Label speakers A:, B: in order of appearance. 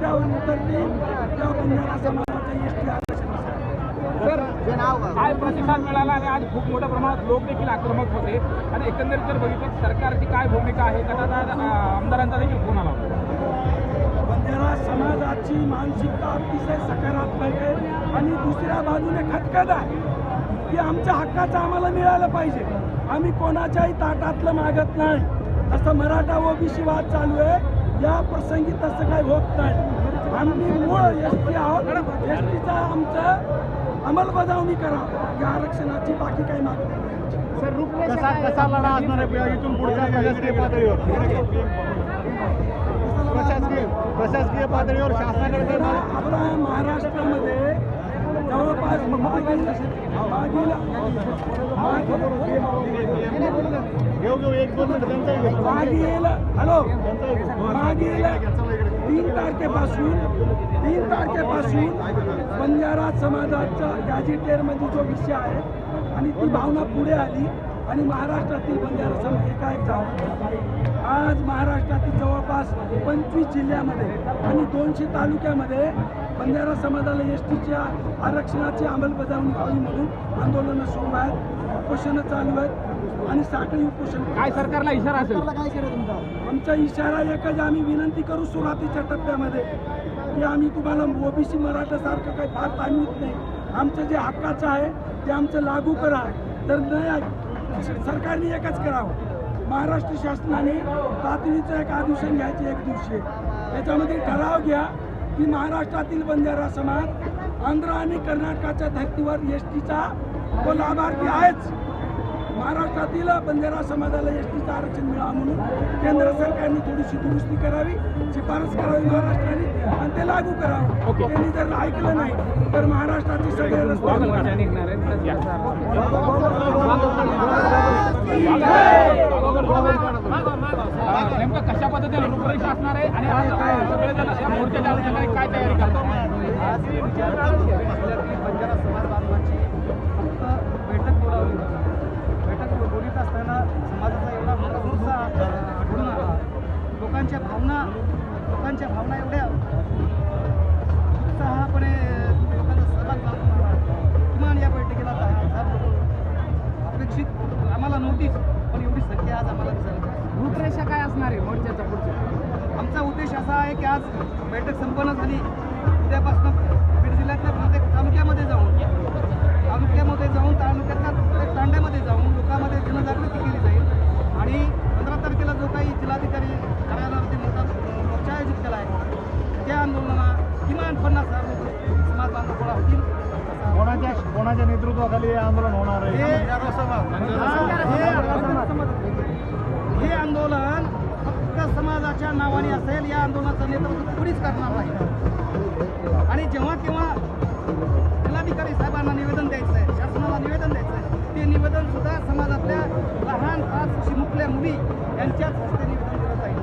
A: रस्त्यावर उतरतील तेव्हा बंजारा समाजाच्या एस टी
B: काय प्रतिसाद मिळाला आणि आज खूप मोठ्या प्रमाणात लोक देखील आक्रमक होते. आणि एकंदरीत जर बघितलं सरकारची काय भूमिका आहे? अं, आमदारांचा देखील फोन आला होता.
A: बंजारा समाजाची मानसिकता अतिशय सकारात्मक आहे. आणि दुसऱ्या बाजूने खतखत आहे. की आमच्या हक्काचं आम्हाला मिळालं पाहिजे. आम्ही कोणाच्याही ताटातलं मागत नाही. तसं मराठा ओबीसी वाद चालू आहे. या प्रसंगी तसं काही होत नाही. आम्ही मूळ एस टी आहोत. एस टीचा आमचं अंमलबजावणी करा. या आरक्षणाची बाकी काही मागणी नाही.
B: सर
C: कसा कसा लढा असणार आहे? इथून पुढच्या प्रशासकीय पातळीवर. प्रशासकीय प्रशासकीय पातळीवर शासनाकडे
A: आपल्या महाराष्ट्रामध्ये जवळपास मागील मागील
C: घेऊ घेऊ एक दोन मिनिट त्यांचाही घेऊ.
A: मागील हॅलो? तीन तारखेपासून तीन तारखेपासून बंजारा समाजाचा गॅजिटेअरमध्ये जो विषय आहे आणि ती भावना पुढे आली आणि महाराष्ट्रातील बंजारा समाज एकाएक झाला आज महाराष्ट्रातील जवळपास पंचवीस जिल्ह्यामध्ये आणि दोनशे तालुक्यामध्ये बंजारा समाजाला एस टीच्या आरक्षणाची अंमलबजावणी व्हावी म्हणून आंदोलनं सुरू आहेत उपोषणं चालू आहेत आणि साखळी उपोषण
B: काय सरकारला इशारा असेल?
A: आमचा इशारा एकच आम्ही विनंती करू सुरुवातीच्या टप्प्यामध्ये की आम्ही तुम्हाला ओबीसी मराठासारखं काही फार ताणीत नाही. आमचं जे हक्काचं आहे ते आमचं लागू करा. तर नाही सरकारने एकच करावं. महाराष्ट्र शासनाने तातडीचं एक आदेशन घ्यायचे एक दिवशी. त्याच्यामध्ये ठराव घ्या की महाराष्ट्रातील बंजारा समाज आंध्र आणि कर्नाटकाच्या धर्तीवर एस टीचा तो लाभार्थी आहेच महाराष्ट्रातील बंजारा समाजाला एस टीचं आरक्षण मिळावं म्हणून केंद्र सरकारने थोडीशी दुरुस्ती करावी शिफारस करावी महाराष्ट्राने आणि ते लागू करावं. त्यांनी जर ऐकलं नाही तर महाराष्ट्राचे सगळे रस्ते
B: नेमकं कशा असणार आहे आणि आज सगळेजण या मोर्चाच्या अनुषंगाने काय तयारी करतो?
D: आज जिल्ह्यातील बंजारा समाज बांधवांची फक्त बैठक बोलावली बैठक बोलीत असताना समाजाचा एवढा मोठा उत्साह घडून आला लोकांच्या भावना लोकांच्या भावना एवढ्या उत्साहापणे लोकांचा सहभाग लावून आला किमान या बैठकीला दहा हजार अपेक्षित आम्हाला नव्हतीच पण एवढी संख्या आज आम्हाला दिसायला
B: रूपरेषा काय असणार आहे? मोर्चाचा पुढच्या.
D: आमचा उद्देश असा आहे की आज बैठक संपन्न झाली उद्यापासून बीड जिल्ह्यातल्या प्रत्येक तालुक्यामध्ये जाऊन तालुक्यामध्ये जाऊन तालुक्यातल्या प्रत्येक तांड्यामध्ये जाऊन लोकांमध्ये जनजागृती केली जाईल. आणि पंधरा तारखेला जो काही जिल्हाधिकारी कार्यालयावरती मोठा मोर्चा आयोजित केला आहे त्या आंदोलनाला किमान पन्नास हजार लोक समाज बांधव गोळा होतील.
C: कोणाच्या कोणाच्या नेतृत्वाखाली हे आंदोलन होणार
D: हे
C: आहे
D: हे- आंदोलन फक्त समाजाच्या नावाने असेल या आंदोलनाचं नेतृत्व कुणीच करणार नाही. आणि जेव्हा केव्हा जिल्हाधिकारी साहेबांना निवेदन द्यायचं आहे शासनाला निवेदन द्यायचं आहे ते निवेदन सुद्धा समाजातल्या लहान पाच शिमुकल्या मुली यांच्याच हस्ते निवेदन दिलं जाईल.